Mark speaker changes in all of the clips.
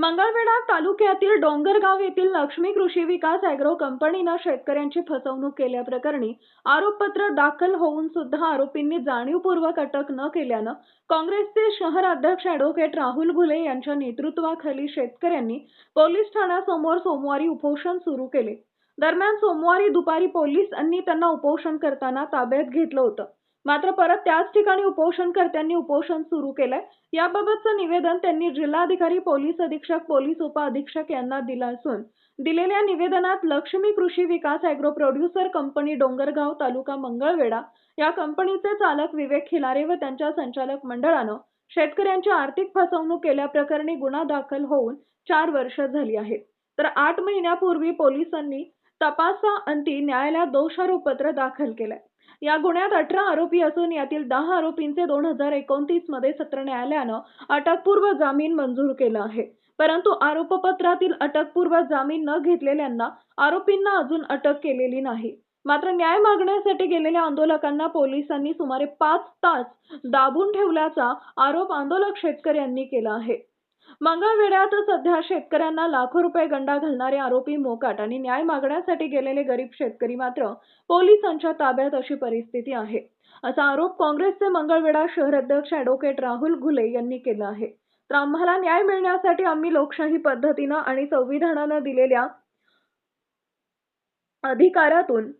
Speaker 1: मंगळवेढा तालुक्यातील डोंगरगाव येथील लक्ष्मी कृषी विकास अॅग्रो कंपनीनं शेतकऱ्यांची फसवणूक केल्याप्रकरणी आरोपपत्र दाखल होऊन सुद्धा आरोपींनी जाणीवपूर्वक अटक न केल्यानं काँग्रेसचे शहर अध्यक्ष अॅडव्होकेट राहुल घुले यांच्या नेतृत्वाखाली शेतकऱ्यांनी पोलीस ठाण्यासमोर सोमवारी उपोषण सुरू केले. दरम्यान सोमवारी दुपारी पोलिसांनी त्यांना उपोषण करताना ताब्यात घेतलं होतं. मात्र परत त्याच ठिकाणी उपोषणकर्त्यांनी उपोषण सुरू केलंय. याबाबतचं निवेदन त्यांनी जिल्हाधिकारी पोलीस अधीक्षक पोलीस उपअधीक्षक यांना दिलं असून दिलेल्या निवेदनात Lakshmi Krishi Vikas agro producer company Dongargaon taluka Mangalvedha या कंपनीचे चालक विवेक खिलारे व त्यांच्या संचालक मंडळानं शेतकऱ्यांची आर्थिक फसवणूक केल्याप्रकरणी गुन्हा दाखल होऊन चार वर्ष झाली आहेत. तर आठ महिन्यापूर्वी पोलिसांनी तपासाअंती न्यायालयात दोषारोपपत्र दाखल केलंय. या गुन्ह्यात अठरा आरोपी असून यातील दहा आरोपींचे दोन हजार एकोणतीसमध्ये सत्र न्यायालयानं अटकपूर्व जामीन मंजूर केला आहे. परंतु आरोपपत्रातील अटकपूर्व जामीन न घेतलेल्यांना आरोपींना अजून अटक केलेली नाही. मात्र न्याय मागण्यासाठी गेलेल्या आंदोलकांना पोलिसांनी सुमारे पाच तास दाबून ठेवल्याचा आरोप आंदोलक शेतकऱ्यांनी केला आहे. मंगळवेढ्यात सध्या शेतकऱ्यांना लाखो रुपये गंडा घालणारे आरोपी मोकाट आणि न्याय मागण्यासाठी गेलेले गरीब शेतकरी मात्र पोलिसांच्या ताब्यात अशी परिस्थिती आहे. असा आरोप काँग्रेसचे मंगळवेढा शहर अध्यक्ष अॅडव्होकेट राहुल घुले यांनी केला आहे. तर आम्हाला न्याय मिळण्यासाठी आम्ही लोकशाही पद्धतीनं आणि संविधानानं दिलेल्या अधिकारातून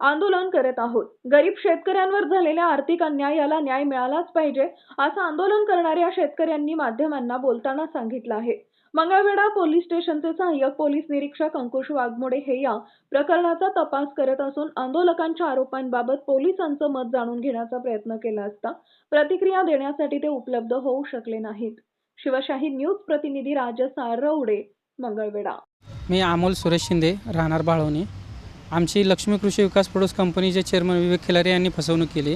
Speaker 1: आंदोलन करत आहोत. गरीब शेतकऱ्यांवर झालेल्या आर्थिक अन्यायाला न्याय मिळालाच पाहिजे असं आंदोलन करणाऱ्या शेतकऱ्यांनी माध्यमांना बोलताना सांगितलं आहे. मंगळवेढा पोलीस स्टेशनचे सहाय्यक पोलीस निरीक्षक अंकुश वाघमोडे हे या प्रकरणाचा तपास करत असून आंदोलकांच्या आरोपांबाबत पोलिसांचं मत जाणून घेण्याचा प्रयत्न केला असता प्रतिक्रिया देण्यासाठी ते उपलब्ध होऊ शकले नाहीत. शिवशाही न्यूज प्रतिनिधी राजस आरवडे मंगळवेढा.
Speaker 2: मी अमोल सुरेश शिंदे राहणार बाळवणी आमची लक्ष्मी कृषी विकास प्रोड्यूस कंपनीचे चेअरमन विवेक खिलारे यांनी फसवणूक केली.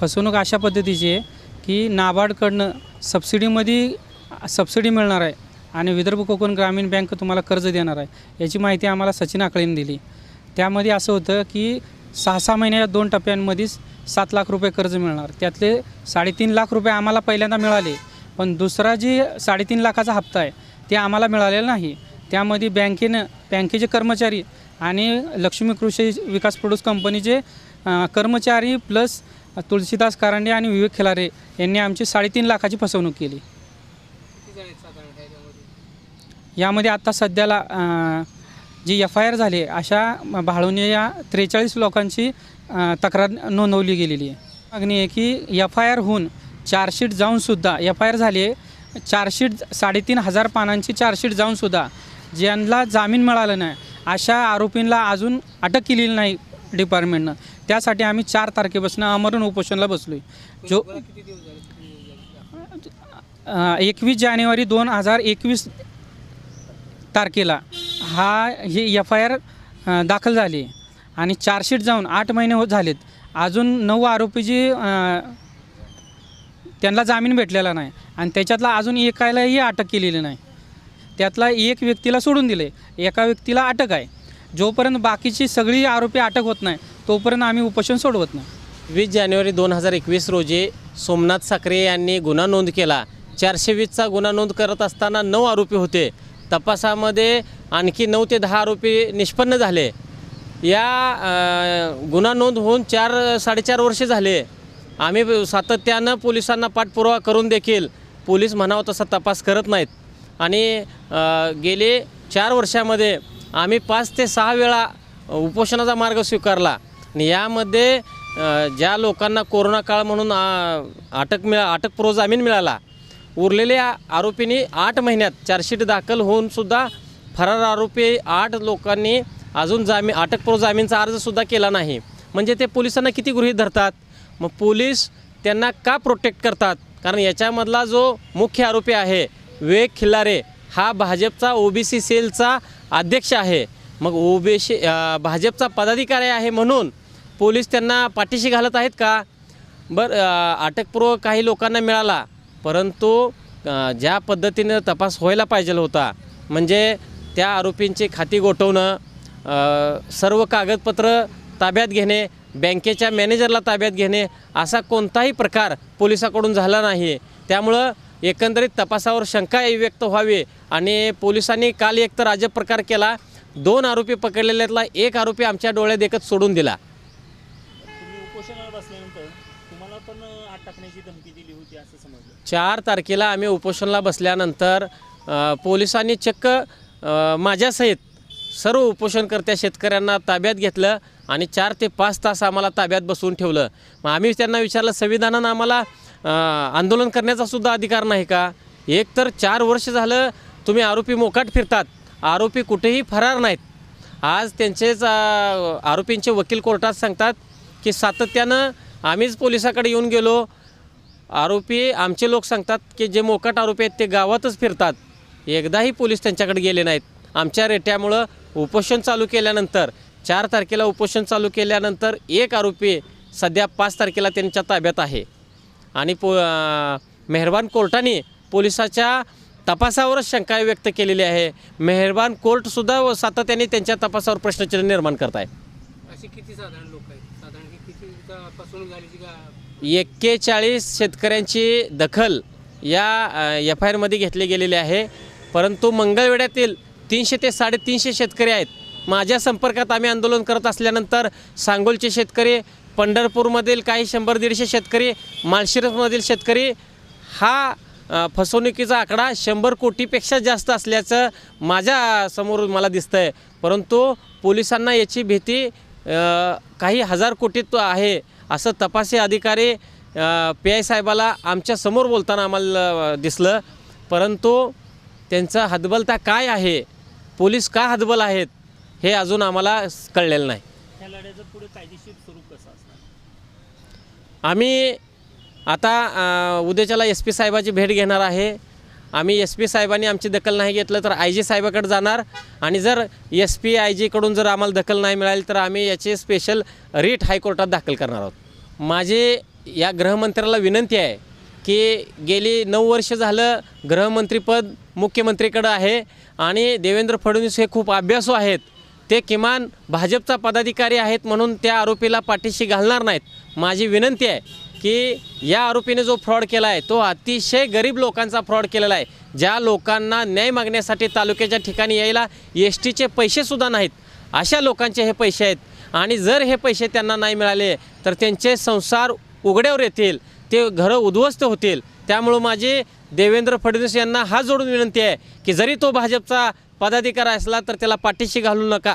Speaker 2: फसवणूक अशा पद्धतीची आहे की नाबार्डकडनं सबसिडीमध्ये सबसिडी मिळणार आहे आणि विदर्भ कोकण ग्रामीण बँक तुम्हाला कर्ज देणार आहे याची माहिती आम्हाला सचिन आकळेने दिली. त्यामध्ये असं होतं की सहा सहा महिन्याच्या दोन टप्प्यांमध्येच सात लाख रुपये कर्ज मिळणार. त्यातले साडेतीन लाख रुपये आम्हाला पहिल्यांदा मिळाले पण दुसरा जी साडेतीन लाखाचा हप्ता आहे ते आम्हाला मिळालेला नाही. त्यामध्ये बँकेनं बँकेचे कर्मचारी आणि लक्ष्मी कृषी विकास प्रोड्यूस कंपनीचे कर्मचारी प्लस तुळशीदास कारंडे आणि विवेक खिलारे यांनी आमची साडेतीन लाखाची फसवणूक केली. यामध्ये आत्ता सध्याला जी एफ आय आर झाली अशा भाळवणी या त्रेचाळीस लोकांची तक्रार नोंदवली गेलेली आहे. मागणी आहे की एफ आय आर होऊन चार्जशीट जाऊनसुद्धा एफ आय आर झाली आहे चार्जशीट साडेतीन हजार पानांची चार्जशीट जाऊनसुद्धा ज्यांना जामीन मिळालं नाही अशा आरोपींना अजून अटक केलेली नाही डिपार्टमेंटनं त्यासाठी आम्ही चार तारखेपासून अमरण उपोषणला बसलो आहे जो एकवीस जानेवारी दोन हजार एकवीस तारखेला हा ही एफ आय आर दाखल झाली आहे. आणि चार्जशीट जाऊन आठ महिने होत झालेत. अजून नऊ आरोपीची जी त्यांना जामीन भेटलेला नाही. आणि त्याच्यातला अजून एकालाही अटक केलेली नाही. त्यातला एक व्यक्तीला सोडून दिले. एका व्यक्तीला अटक आहे. जोपर्यंत बाकीची सगळी आरोपी अटक होत नाही तोपर्यंत आम्ही उपोषण सोडवत नाही.
Speaker 3: वीस जानेवारी दोन हजार एकवीस रोजी सोमनाथ साखरे यांनी गुन्हा नोंद केला. चारशे वीसचा गुन्हा नोंद करत असताना नऊ आरोपी होते. तपासामध्ये आणखी नऊ ते दहा आरोपी निष्पन्न झाले. या गुन्हा नोंद होऊन चार साडेचार वर्षे झाले. आम्ही सातत्यानं पोलिसांना पाठपुरावा करून देखील पोलीस म्हणावं तसा तपास करत नाहीत. आणि गेले चार वर्षामध्ये आम्ही पाच ते सहा वेळा उपोषणाचा मार्ग स्वीकारला. आणि यामध्ये ज्या लोकांना कोरोना काळ म्हणून अटक मिळा अटकपूर्व जामीन मिळाला उरलेल्या आरोपींनी आठ महिन्यात चार्जशीट दाखल होऊन सुद्धा फरार आरोपी आठ लोकांनी अजून जामीन अटकपूर्व जामीनचा अर्जसुद्धा केला नाही. म्हणजे ते पोलिसांना किती गृहीत धरतात? मग पोलीस त्यांना का प्रोटेक्ट करतात? कारण याच्यामधला जो मुख्य आरोपी आहे विवेक खिल्लारे हा भाजपचा ओबीसी सेलचा अध्यक्ष आहे. मग ओबीसी भाजपचा पदाधिकारी आहे म्हणून पोलीस त्यांना पाठीशी घालत आहेत का? बरं अटकपूर्व काही लोकांना मिळाला परंतु ज्या पद्धतीनं तपास व्हायला पाहिजे होता म्हणजे त्या आरोपींची खाती गोठवणं सर्व कागदपत्र ताब्यात घेणे बँकेच्या मॅनेजरला ताब्यात घेणे असा कोणताही प्रकार पोलिसाकडून झाला नाही. त्यामुळं एकंदरीत तपासावर शंका व्यक्त व्हावी आणि पोलिसांनी काल एक तर अजब प्रकार केला. दोन आरोपी पकडलेल्यातला एक आरोपी आमच्या डोळ्यात देखत सोडून दिला. चार तारखेला आम्ही उपोषणाला बसल्यानंतर पोलिसांनी चक्क माझ्यासहित सर्व उपोषणकर्त्या शेतकऱ्यांना ताब्यात घेतलं आणि चार ते पाच तास आम्हाला ताब्यात बसवून ठेवलं. मग आम्ही त्यांना विचारलं संविधानानं आम्हाला आंदोलन करण्याचा सुद्धा अधिकार नाही का? एक तर चार वर्ष झालं तुम्ही आरोपी मोकाट फिरतात. आरोपी कुठेही फरार नाहीत. आज त्यांचेच आरोपींचे वकील कोर्टात सांगतात की सातत्यानं आम्हीच पोलिसाकडे येऊन गेलो. आरोपी आमचे लोक सांगतात की जे मोकाट आरोपी आहेत ते गावातच फिरतात. एकदाही पोलीस त्यांच्याकडे गेले नाहीत. आमच्या रेट्यामुळं उपोषण चालू केल्यानंतर चार तारखेला उपोषण चालू केल्यानंतर एक आरोपी सध्या पाच तारखेला त्यांच्या ताब्यात आहे. आणि पो मेहरबान कोर्टाने पोलिसाच्या तपासावरच शंका व्यक्त केलेली आहे. मेहरबान कोर्टसुद्धा व सातत्याने त्यांच्या तपासावर प्रश्नचिन्ह निर्माण करत आहे.
Speaker 2: किती साधारण लोक आहेत? साधारण किती फसवणूक का
Speaker 3: एक्केचाळीस शेतकऱ्यांची दखल या एफ आय आरमध्ये घेतली गेलेली आहे. परंतु मंगळवेढ्यातील तीनशे ते साडेतीनशे शेतकरी आहेत. माझ्या संपर्कात आम्ही आंदोलन करत असल्यानंतर सांगोलचे शेतकरी पंढरपूरमधील काही शंभर दीडशे शेतकरी माळशिरसमधील शेतकरी हा फसवणुकीचा आकडा शंभर कोटीपेक्षा जास्त असल्याचं माझ्यासमोर मला दिसतं आहे परंतु पोलिसांना याची भीती काही हजार कोटीत आहे असं तपासी अधिकारी पी आय साहेबाला आमच्यासमोर बोलताना आम्हाला दिसलं. परंतु त्यांचा हतबलता काय आहे? पोलीस का हतबल आहेत? हे अजून आम्हाला कळलेलं नाही. आम्ही आता उद्याच्याला एस पी साहेबाची भेट घेणार आहे. आम्ही एस पी साहेबांनी आमची दखल नाही घेतलं तर आय जी साहेबाकडे जाणार. आणि जर एस पी आय जीकडून जर आम्हाला दखल नाही मिळाली तर आम्ही याचे स्पेशल रीट हायकोर्टात दाखल करणार आहोत. माझे या गृहमंत्र्याला विनंती आहे की गेली नऊ वर्ष झालं गृहमंत्रीपद मुख्यमंत्रीकडं आहे आणि देवेंद्र फडणवीस हे खूप अभ्यासू आहेत. ते किमान भाजपचा पदाधिकारी आहेत म्हणून त्या आरोपीला पाठीशी घालणार नाहीत. माझी विनंती आहे की या आरोपीने जो फ्रॉड केला आहे तो अतिशय गरीब लोकांचा फ्रॉड केलेला आहे. ज्या लोकांना न्याय मागण्यासाठी तालुक्याच्या ठिकाणी यायला एस टीचे पैसेसुद्धा नाहीत अशा लोकांचे हे पैसे आहेत. आणि जर हे पैसे त्यांना नाही मिळाले तर त्यांचे संसार उघड्यावर येतील ते घरं उद्ध्वस्त होतील. त्यामुळं माझी देवेंद्र फडणवीस यांना हा जोडून विनंती आहे की जरी तो भाजपचा पदाधिकारी असला तर त्याला पाठीशी घालू नका.